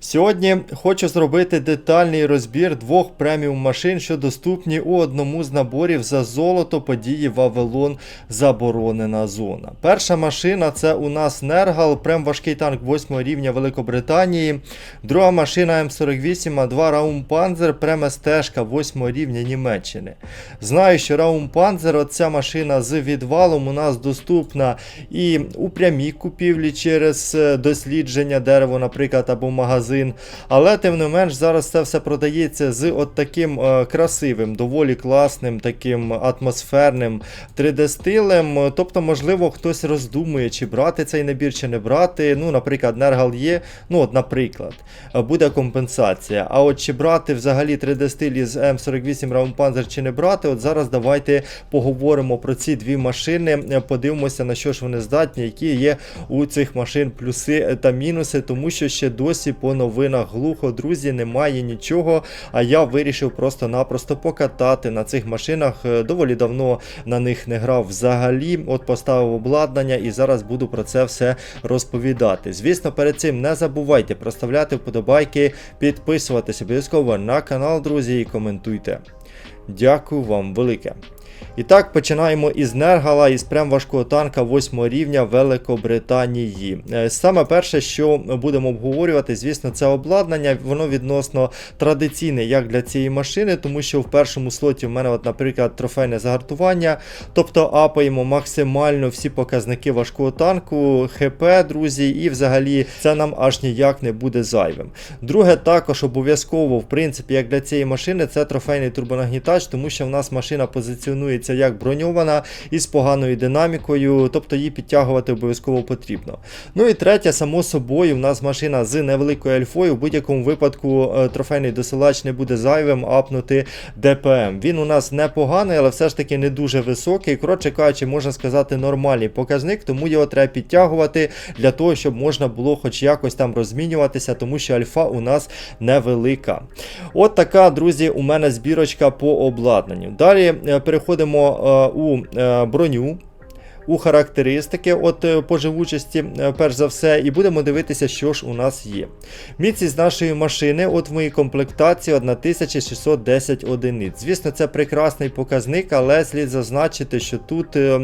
Сьогодні хочу зробити детальний розбір двох преміум машин, що доступні у одному з наборів за золото події Вавилон Заборонена зона. Перша машина це у нас Нергал, прем важкий танк 8 рівня Великобританії. Друга машина М48, а 2 Раумпанзер, прем СТшка 8 рівня Німеччини. Знаю, що Раумпанзер, оця машина з відвалом у нас доступна і у прямій купівлі через е, дослідження дерева, наприклад, або магазин. Але тим не менш зараз це все продається з от таким е, красивим, доволі класним, таким атмосферним 3D-стилем. Тобто, можливо, хтось роздумує, чи брати цей набір, чи не брати. Ну, наприклад, Нергал є, ну от, наприклад, буде компенсація. А от чи брати взагалі 3D-стиль із М48 Раумпанзер чи не брати, от зараз давайте поговоримо про ці дві машини, подивимося, на що ж вони здатні, які є у цих машин плюси та мінуси, тому що ще досі по новинах глухо, друзі, немає нічого. А я вирішив просто-напросто покатати на цих машинах. Е, Доволі давно на них не грав взагалі. От поставив обладнання і зараз буду про це все розповідати. Звісно, перед цим не забувайте проставляти вподобайки, підписуватися обов'язково на канал, друзі, і коментуйте. Дякую вам велике. І так, починаємо із Нергала, із прям важкого танка 8 рівня Великобританії. Е, Саме перше, що будемо обговорювати, звісно, це обладнання. Воно відносно традиційне як для цієї машини, тому що в першому слоті в мене, от, наприклад, трофейне загартування. Тобто апаємо максимально всі показники важкого танку, ХП, друзі, і взагалі це нам аж ніяк не буде зайвим. Друге, також обов'язково, в принципі, як для цієї машини, це трофейний турбонагнітач, тому що в нас машина позиціонується як броньована із поганою динамікою, тобто її підтягувати обов'язково потрібно. Ну і третє, само собою, в нас машина з невеликою альфою. В будь-якому випадку е, трофейний досилач не буде зайвим апнути ДПМ. Він у нас непоганий, але все ж таки не дуже високий. Коротше кажучи, можна сказати, нормальний показник, тому його треба підтягувати для того, щоб можна було хоч якось там розмінюватися, тому що альфа у нас невелика. От така, друзі, у мене збірочка по обладнанню. Далі е, переходимо е, у е, броню. У характеристики, от е, по живучості, е, перш за все, і будемо дивитися, що ж у нас є. Міцність нашої машини, от в моїй комплектації 1610 одиниць. Звісно, це прекрасний показник, але слід зазначити, що тут е,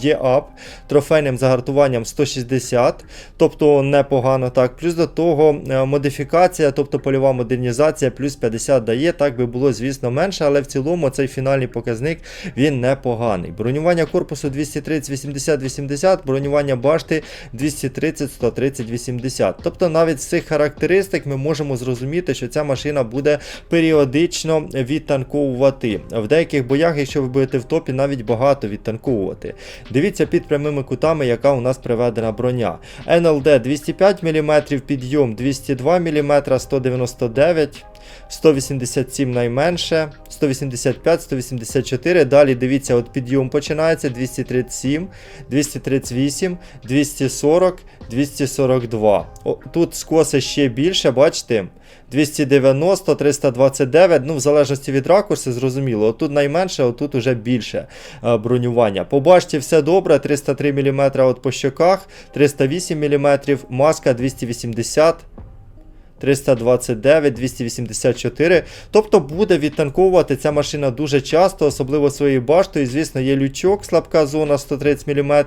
є ап трофейним загартуванням 160, тобто непогано так. Плюс до того модифікація, тобто польова модернізація, плюс 50 дає, так би було, звісно, менше, але в цілому цей фінальний показник він непоганий. Бронювання корпусу 230 80 80, бронювання башти 230 130 80. Тобто навіть з цих характеристик ми можемо зрозуміти, що ця машина буде періодично відтанковувати. В деяких боях, якщо ви будете в топі, навіть багато відтанковувати. Дивіться під прямими кутами, яка у нас приведена броня. НЛД 205 мм, підйом 202 мм, 199 187 найменше, 185, 184. Далі дивіться, от підйом починається 237, 238, 240, 242. О, тут скоси ще більше, бачите? 290, 329, ну в залежності від ракурсу, зрозуміло. Отут найменше, отут уже більше е, бронювання. По башті все добре, 303 мм от по щоках, 308 мм, маска 280 329, 284. Тобто буде відтанковувати ця машина дуже часто, особливо своєю баштою. Звісно, є лючок, слабка зона 130 мм,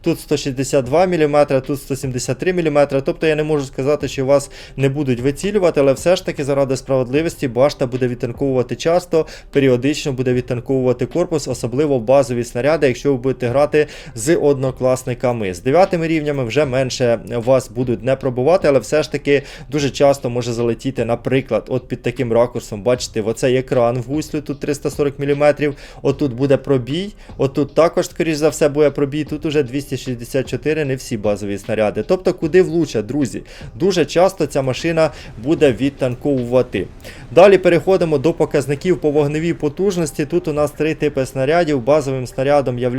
тут 162 мм, тут 173 мм. Тобто я не можу сказати, що вас не будуть вицілювати, але все ж таки, заради справедливості, башта буде відтанковувати часто, періодично буде відтанковувати корпус, особливо базові снаряди, якщо ви будете грати з однокласниками. З дев'ятими рівнями вже менше вас будуть не пробувати, але все ж таки дуже часто часто може залетіти, наприклад, от під таким ракурсом, бачите, оцей екран в гуслю, тут 340 мм, отут буде пробій, отут також, скоріш за все, буде пробій, тут уже 264, не всі базові снаряди. Тобто, куди влучать, друзі. Дуже часто ця машина буде відтанковувати. Далі переходимо до показників по вогневій потужності. Тут у нас три типи снарядів. Базовим снарядом є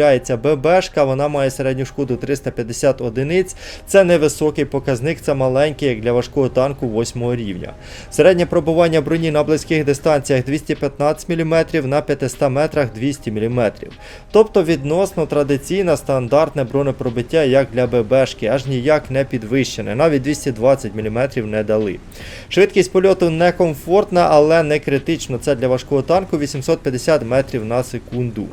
ББшка, вона має середню шкоду 350 одиниць. Це невисокий показник, це маленький, як для важкого танку 8 рівня. Середнє пробування броні на близьких дистанціях 215 мм, на 500 метрах 200 мм. Тобто відносно традиційне стандартне бронепробиття як для ББшки, аж ніяк не підвищене, навіть 220 мм не дали. Швидкість польоту некомфортна, але не критично. Це для важкого танку 850 метрів на секунду.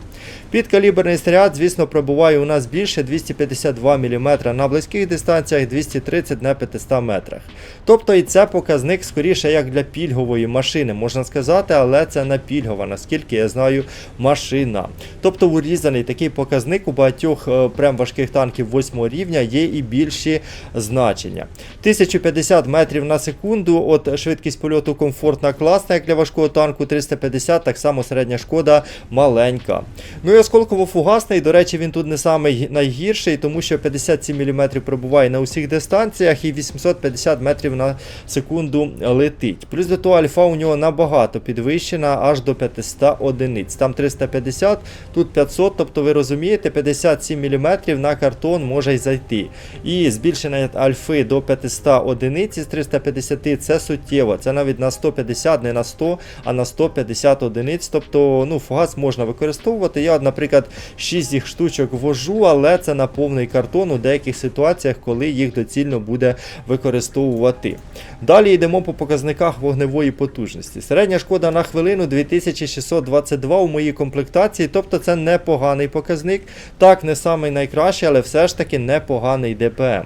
Підкаліберний снаряд, звісно, пробуває у нас більше 252 мм на близьких дистанціях, 230 на 500 метрах. Тобто і це показник скоріше як для пільгової машини, можна сказати, але це не пільгова, наскільки я знаю, машина. Тобто урізаний такий показник у багатьох е, прям важких танків 8 рівня є і більші значення. 1050 метрів на секунду, от швидкість польоту комфортна, класна, як для важкого танку, 350, так само середня шкода маленька. Ну і осколково-фугасний, до речі, він тут не самий найгірший, тому що 57 мм пробуває на усіх дистанціях і 850 метрів на секунду летить. Плюс до того альфа у нього набагато підвищена аж до 500 одиниць. Там 350, тут 500, тобто ви розумієте, 57 мм на картон може й зайти. І збільшення альфи до 500 одиниць із 350 це суттєво. Це навіть на 150, не на 100, а на 150 одиниць. Тобто ну, фугас можна використовувати. Я, наприклад, 6 їх штучок ввожу, але це на повний картон у деяких ситуаціях, коли їх доцільно буде використовувати. Далі йдемо по показниках вогневої потужності. Середня шкода на хвилину 2622 у моїй комплектації, тобто це непоганий показник. Так, не самий найкращий, але все ж таки непоганий ДПМ.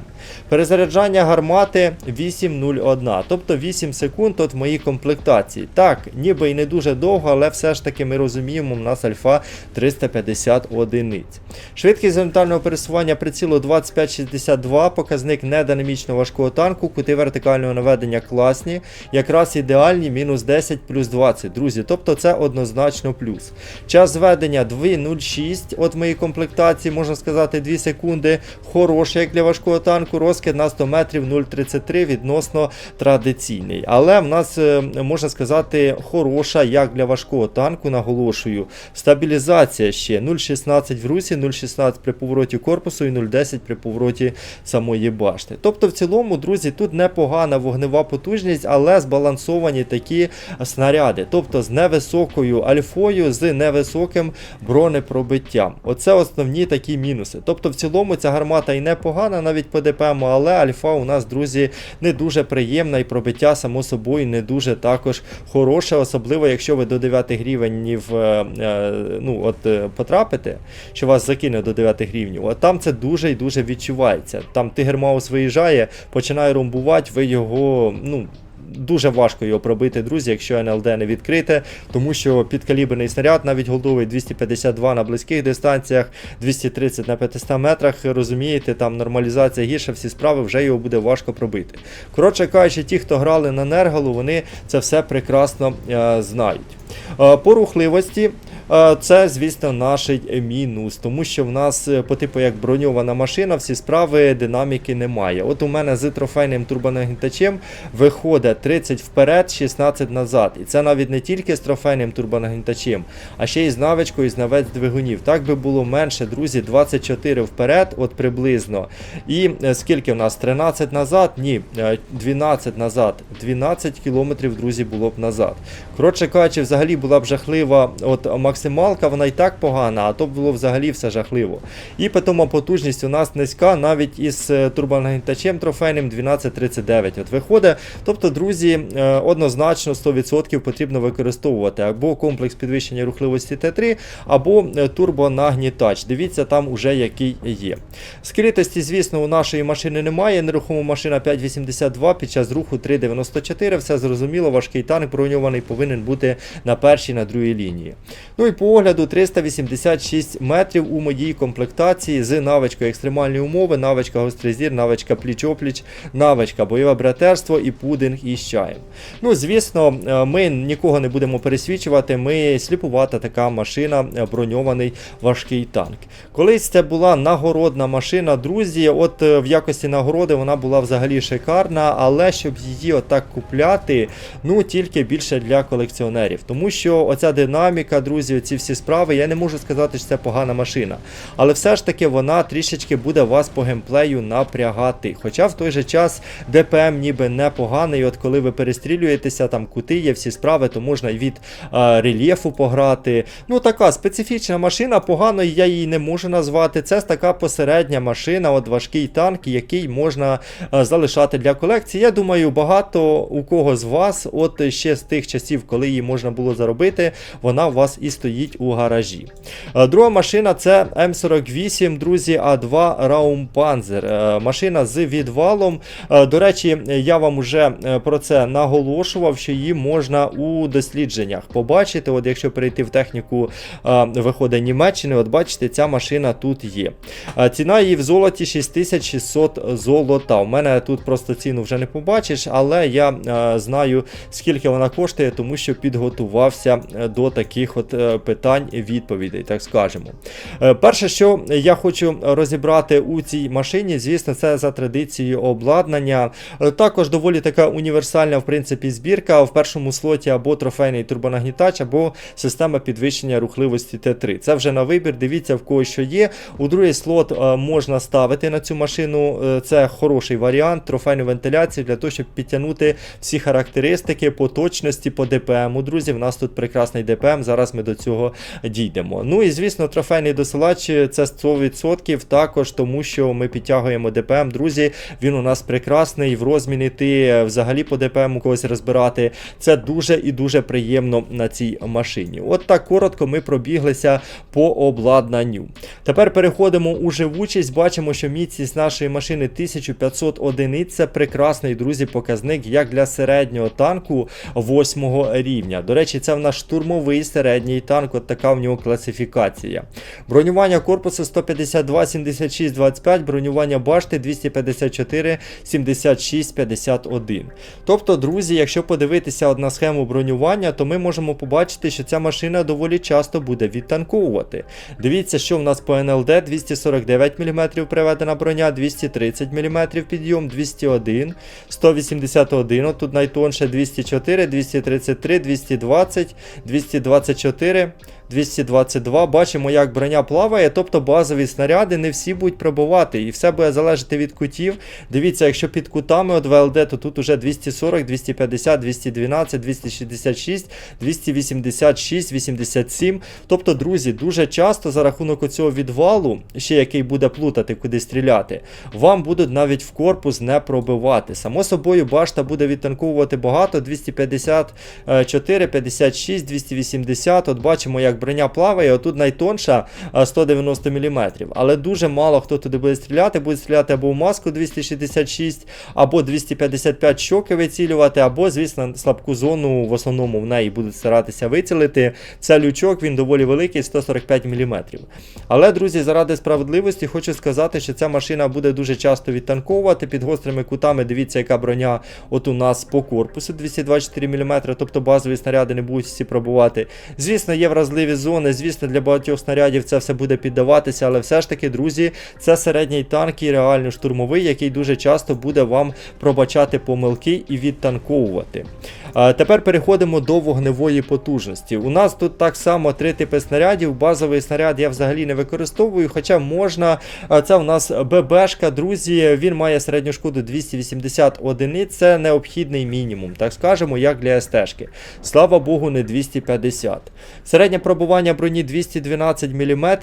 Перезаряджання гармати 8.01, тобто 8 секунд от в моїй комплектації. Так, ніби і не дуже довго, але все ж таки ми розуміємо, у нас альфа 350 одиниць. Швидкість горизонтального пересування прицілу 2562, показник нединамічно важкого танку, кути вертикального наведення класні, якраз ідеальні мінус 10 плюс 20, друзі. Тобто це однозначно плюс. Час зведення 2.06, от моїй комплектації, можна сказати, 2 секунди. Хороший, як для важкого танку, розкид на 100 метрів 0.33 відносно традиційний. Але в нас, е, можна сказати, хороша, як для важкого танку, наголошую. Стабілізація ще 0.16 в русі, 0.16 при повороті корпусу і 0.10 при повороті самої башти. Тобто, в цілому, друзі, тут непогана вогнева потужність, але збалансовані такі снаряди. Тобто з невисокою альфою, з невисоким бронепробиттям. Оце основні такі мінуси. Тобто, в цілому ця гармата і непогана, навіть по ДПМу, але альфа у нас, друзі, не дуже приємна і пробиття, само собою, не дуже також хороше, особливо якщо ви до 9 рівнів е, е, ну, е, потрапите, що вас закине до 9 рівнів, от там це дуже і дуже відчувається. Там Тигр Маус виїжджає, починає ромбувати, ви його, ну. Дуже важко його пробити, друзі, якщо НЛД не відкрите, тому що підкаліберний снаряд, навіть голдовий 252 на близьких дистанціях, 230 на 500 метрах, розумієте, там нормалізація гірша, всі справи, вже його буде важко пробити. Коротше кажучи, ті, хто грали на Нергалу, вони це все прекрасно е, знають. Е, по рухливості. Е, Це, звісно, наш мінус, тому що в нас е, по типу як броньована машина, всі справи динаміки немає. От у мене з трофейним турбонагнітачем виходить 30 вперед, 16 назад. І це навіть не тільки з трофейним турбонагнітачем, а ще й з навичкою з навець двигунів. Так би було менше, друзі, 24 вперед, от приблизно. І е, скільки в нас? 13 назад? Ні, е, 12 назад. 12 кілометрів, друзі, було б назад. Коротше кажучи, взагалі була б жахлива от максималка, вона і так погана, а то було взагалі все жахливо. І потім потужність у нас низька, навіть із е, турбонагнітачем трофейним 1239. От виходить. Тобто, друзі, е, однозначно 100% потрібно використовувати або комплекс підвищення рухливості Т3, або е, турбонагнітач. Дивіться, там уже який є. Скритості, звісно, у нашої машини немає. Нерухома машина 582 під час руху 394. Все зрозуміло, важкий танк броньований повинен бути на першій, на другій лінії. Ну і по огляду 386 метрів у моїй комплектації з навичкою екстремальні умови, навичка гострий зір, навичка пліч-опліч, навичка бойове братерство і пудинг із чаєм. Ну, звісно, е, ми нікого не будемо пересвічувати. Ми сліпувата така машина, е, броньований важкий танк. Колись це була нагородна машина, друзі. От е, в якості нагороди вона була взагалі шикарна, але щоб її отак купляти, ну тільки більше для колекціонерів. Тому що оця динаміка, друзі, ці всі справи. Я не можу сказати, що це погана машина. Але все ж таки вона трішечки буде вас по геймплею напрягати. Хоча в той же час ДПМ ніби непоганий. От коли ви перестрілюєтеся, там кути є всі справи, то можна від е, рельєфу пограти. Ну така специфічна машина, погано я її не можу назвати. Це така посередня машина, от важкий танк, який можна е, залишати для колекції. Я думаю, багато у кого з вас, от ще з тих часів, коли її можна було заробити, вона у вас і стоїть у гаражі. Е, Друга машина це М48, друзі, А2 Раумпанзер. Машина з відвалом. Е, До речі, я вам вже е, про це наголошував, що її можна у дослідженнях побачити. От якщо перейти в техніку виходить Німеччини, от бачите, ця машина тут є. Ціна її в золоті 6600 золота. У мене тут просто ціну вже не побачиш, але я знаю, скільки вона коштує, тому що підготувався до таких от питань і відповідей, так скажемо. Е, Перше, що я хочу розібрати у цій машині, звісно, це за традицією обладнання. Е, Також доволі така універсальна, в принципі, збірка. В першому слоті або трофейний турбонагнітач, або система підвищення рухливості Т3. Це вже на вибір. Дивіться, в кого що є. У другий слот е, можна ставити на цю машину. Це хороший варіант, трофейну вентиляцію для того, щоб підтягнути всі характеристики по точності, по ДПМ. Друзі, в нас тут прекрасний ДПМ. Зараз ми до цього дійдемо. Ну і звісно, трофейний досилач це 100% також, тому що ми підтягуємо ДПМ. Друзі, він у нас прекрасний. В розміні ти е, взагалі по ДПМ у когось розбирати. Це дуже і дуже приємно на цій машині. От так коротко ми пробіглися по обладнанню. Тепер переходимо у живучість. Бачимо, що міцність нашої машини 1500 одиниць. Це прекрасний, друзі, показник як для середнього танку 8 рівня. До речі, це в нас штурмовий середній танк, от така в нього класифікація. Бронювання корпусу 152, 76, 25, бронювання башти 254, 76, 51. Тобто, друзі, якщо подивитися на схему бронювання, то ми можемо побачити, що ця машина доволі часто буде відтанковувати. Дивіться, що в нас по НЛД 249 мм приведена броня, 230 мм підйом, 201, 181, от тут найтонше 204, 233, 220, 224. 4 222. Бачимо, як броня плаває, тобто базові снаряди не всі будуть пробувати, і все буде залежати від кутів. Дивіться, якщо під кутами от ВЛД, то тут уже 240, 250, 212, 266, 286, 87. Тобто, друзі, дуже часто за рахунок оцього відвалу, ще який буде плутати, куди стріляти, вам будуть навіть в корпус не пробивати. Само собою, башта буде відтанковувати багато, 254, 56, 280. От бачимо, як броня плаває, отут найтонша 190 мм. Але дуже мало хто туди буде стріляти, буде стріляти або в маску 266, або 255 щоки вицілювати, або, звісно, слабку зону в основному в неї будуть старатися вицілити. Це лючок, він доволі великий, 145 мм. Але, друзі, заради справедливості хочу сказати, що ця машина буде дуже часто відтанковувати під гострими кутами. Дивіться, яка броня от у нас по корпусу 224 мм, тобто базові снаряди не будуть всі пробувати. Звісно, є вразливі зони, звісно, для багатьох снарядів це все буде піддаватися, але все ж таки, друзі, це середній танк і реально штурмовий, який дуже часто буде вам пробачати помилки і відтанковувати. А, тепер переходимо до вогневої потужності. У нас тут так само три типи снарядів. Базовий снаряд я взагалі не використовую, хоча можна. Це у нас ББшка, друзі. Він має середню шкоду 280 одиниць. Це необхідний мінімум, так скажемо, як для СТ-шки. Слава Богу, не 250. Середнє пробування броні 212 мм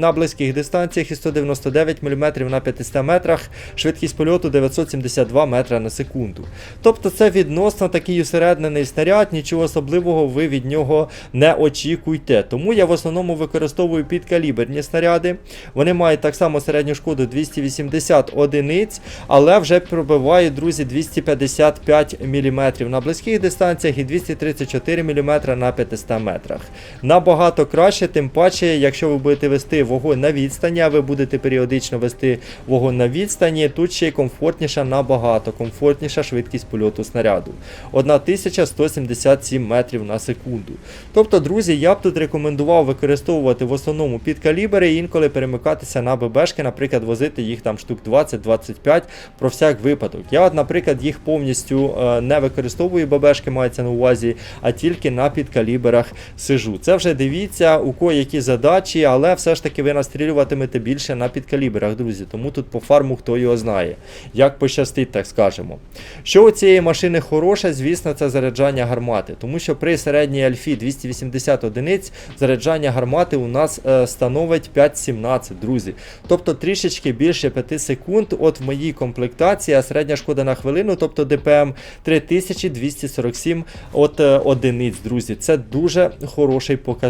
на близьких дистанціях і 199 мм на 500 метрах. Швидкість польоту 972 метра на секунду. Тобто це відносно такий усереднений снаряд, нічого особливого ви від нього не очікуйте. Тому я в основному використовую підкаліберні снаряди. Вони мають так само середню шкоду 280 одиниць, але вже пробивають, друзі, 255 мм на близьких дистанціях і 234 мм на 500 метрах. Набагато краще, тим паче, якщо ви будете вести вогонь на відстані, а ви будете періодично вести вогонь на відстані, тут ще й комфортніша набагато, комфортніша швидкість польоту снаряду. 1177 метрів на секунду. Тобто, друзі, я б тут рекомендував використовувати в основному підкалібери і інколи перемикатися на ББшки, наприклад, возити їх там штук 20-25 про всяк випадок. Я, от, наприклад, їх повністю е, не використовую ББшки, мається на увазі, а тільки на підкаліберах сижу. Це вже дивіться, у кого які задачі, але все ж таки ви настрілюватимете більше на підкалібрах, друзі. Тому тут по фарму хто його знає. Як пощастить, так скажемо. Що у цієї машини хороше, звісно, це заряджання гармати. Тому що при середній альфі 280 одиниць заряджання гармати у нас е, становить 5,17, друзі. Тобто трішечки більше 5 секунд. От в моїй комплектації, а середня шкода на хвилину, тобто ДПМ 3247 от е, одиниць, друзі. Це дуже хороший показник.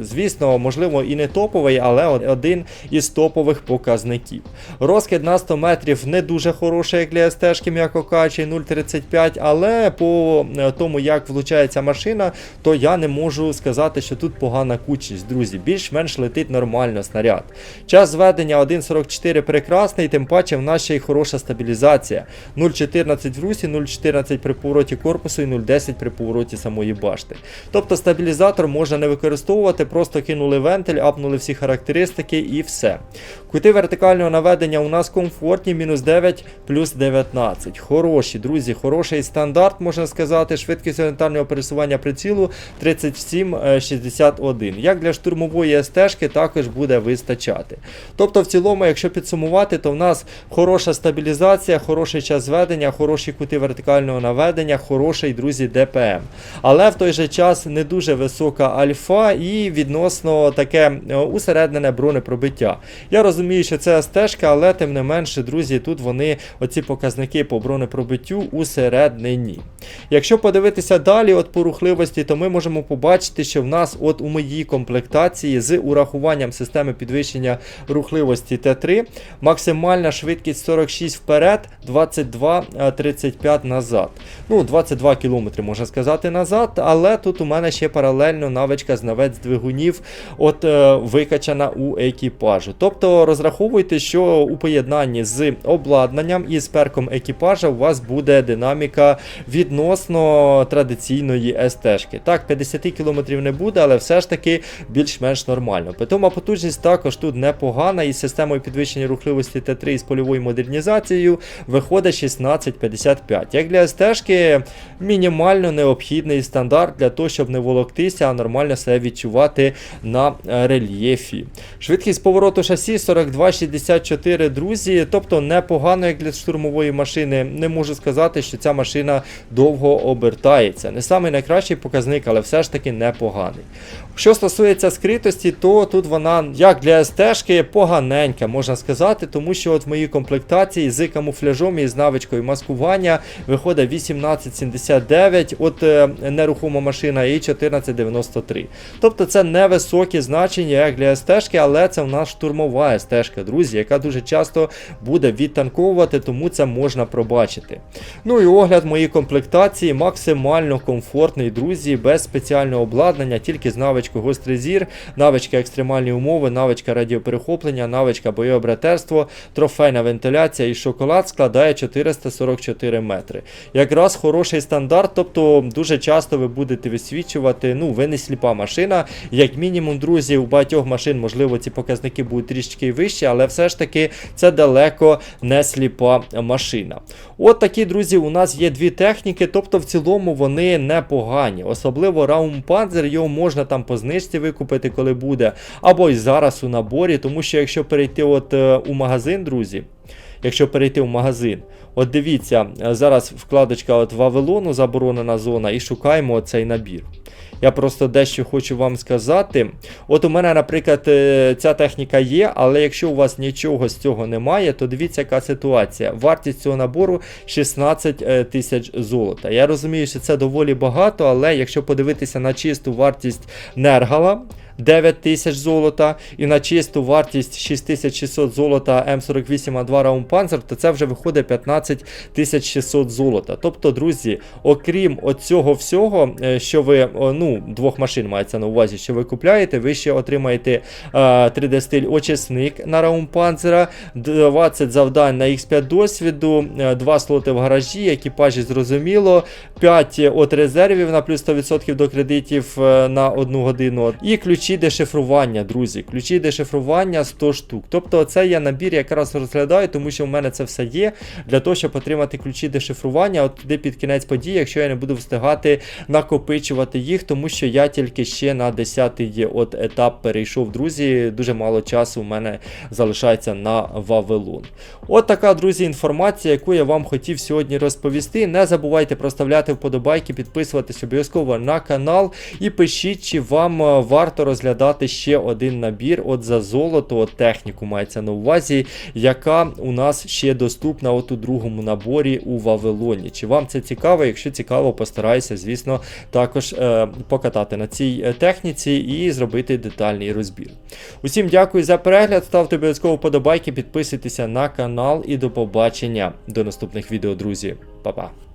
Звісно, можливо, і не топовий, але один із топових показників. Розкид на 100 метрів не дуже хороший, як для СТ-шки, м'яко кажучи, 0,35, але по е, тому, як влучається машина, то я не можу сказати, що тут погана кучність, друзі. Більш-менш летить нормально снаряд. Час зведення 1.44 прекрасний, тим паче в нас ще й хороша стабілізація. 0.14 в русі, 0.14 при повороті корпусу і 0.10 при повороті самої башти. Тобто стабілізатор можна не використовувати, просто кинули вентиль, апнули всі характеристики і все. Кути вертикального наведення у нас комфортні, мінус 9 плюс 19. Хороші, друзі, хороший стандарт, можна сказати. Швидкість орієнтального пересування прицілу 37,61. Як для штурмової СТ-шки також буде вистачати. Тобто, в цілому, якщо підсумувати, то в нас хороша стабілізація, хороший час зведення, хороші кути вертикального наведення, хороший, друзі, ДПМ. Але в той же час не дуже висока альфа і відносно таке е, усереднене бронепробиття. Я розумію, що це стежка, але тим не менше, друзі, тут вони оці показники по бронепробиттю усереднені. Якщо подивитися далі, от по рухливості, то ми можемо побачити, що в нас от у моїй комплектації з урахуванням системи підвищення рухливості Т3 максимальна швидкість 46 вперед, 22-35 назад. Ну, 22 км, можна сказати, назад, але тут у мене ще паралельно навичка знавець двигунів от викачана у екіпажу. Тобто розраховуйте, що у поєднанні з обладнанням і з перком екіпажа у вас буде динаміка відносно традиційної СТ-шки. Так, 50 км не буде, але все ж таки більш-менш нормально. Питома потужність також тут непогана, із системою підвищення рухливості Т3 з польовою модернізацією виходить 1655. Як для СТ-шки, мінімально необхідний стандарт для того, щоб не волоктися, а нормально себе відчувати на е, рельєфі. Швидкість повороту шасі 42-64, друзі. Тобто непогано, як для штурмової машини. Не можу сказати, що ця машина довго обертається. Не самий найкращий показник, але все ж таки непоганий. Що стосується скритості, то тут вона, як для СТ-шки, поганенька, можна сказати, тому що от в моїй комплектації з камуфляжом і з навичкою маскування виходить 1879, от е, нерухома машина і 1493. Тобто це невисокі значення, як для СТ-шки, але це в нас штурмова СТ-шка, друзі, яка дуже часто буде відтанковувати, тому це можна пробачити. Ну і огляд моєї комплектації максимально комфортний, друзі, без спеціального обладнання, тільки з навичкою гострий зір, навичка екстремальні умови, навичка радіоперехоплення, навичка бойове братерство, трофейна вентиляція і шоколад складає 444 метри. Якраз хороший стандарт, тобто дуже часто ви будете висвічувати, ну, ви не сліпа машина. Як мінімум, друзі, у багатьох машин, можливо, ці показники будуть трішки вищі, але все ж таки це далеко не сліпа машина. От такі, друзі, у нас є дві техніки, тобто в цілому вони непогані. Особливо Раумпанзер, його можна там по знижці викупити, коли буде, або й зараз у наборі, тому що якщо перейти от е, у магазин, друзі. Якщо перейти в магазин, от дивіться, е, зараз вкладочка от Вавилону заборонена зона, і шукаємо цей набір. Я просто дещо хочу вам сказати. От у мене, наприклад, е, ця техніка є, але якщо у вас нічого з цього немає, то дивіться, яка ситуація. Вартість цього набору 16 е, тисяч золота. Я розумію, що це доволі багато, але якщо подивитися на чисту вартість Нергала. 9 тисяч золота і на чисту вартість 6600 золота М48А2 Раумпанзер, то це вже виходить 15 600 золота. Тобто, друзі, окрім оцього всього, е, що ви, ну, двох машин мається на увазі, що ви купляєте, ви ще отримаєте е, 3D-стиль очисник на Раумпанзера, 20 завдань на X5 досвіду, 2 слоти в гаражі, екіпажі зрозуміло, 5 от резервів на плюс 100% до кредитів е, на 1 годину. І ключі ключі дешифрування, друзі. Ключі дешифрування 100 штук. Тобто, це я набір якраз розглядаю, тому що в мене це все є. Для того, щоб отримати ключі дешифрування, от туди під кінець події, якщо я не буду встигати накопичувати їх, тому що я тільки ще на 10-й от етап перейшов, друзі. Дуже мало часу у мене залишається на Вавилон. От така, друзі, інформація, яку я вам хотів сьогодні розповісти. Не забувайте проставляти вподобайки, підписуватись обов'язково на канал і пишіть, чи вам е, варто розглядати ще один набір от за золото, от техніку мається на увазі, яка у нас ще доступна от у другому наборі у Вавилоні. Чи вам це цікаво? Якщо цікаво, постараюся, звісно, також е, покатати на цій е, техніці і зробити детальний розбір. Усім дякую за перегляд. Ставте обов'язково вподобайки, підписуйтеся на канал і до побачення до наступних відео, друзі. Па-па.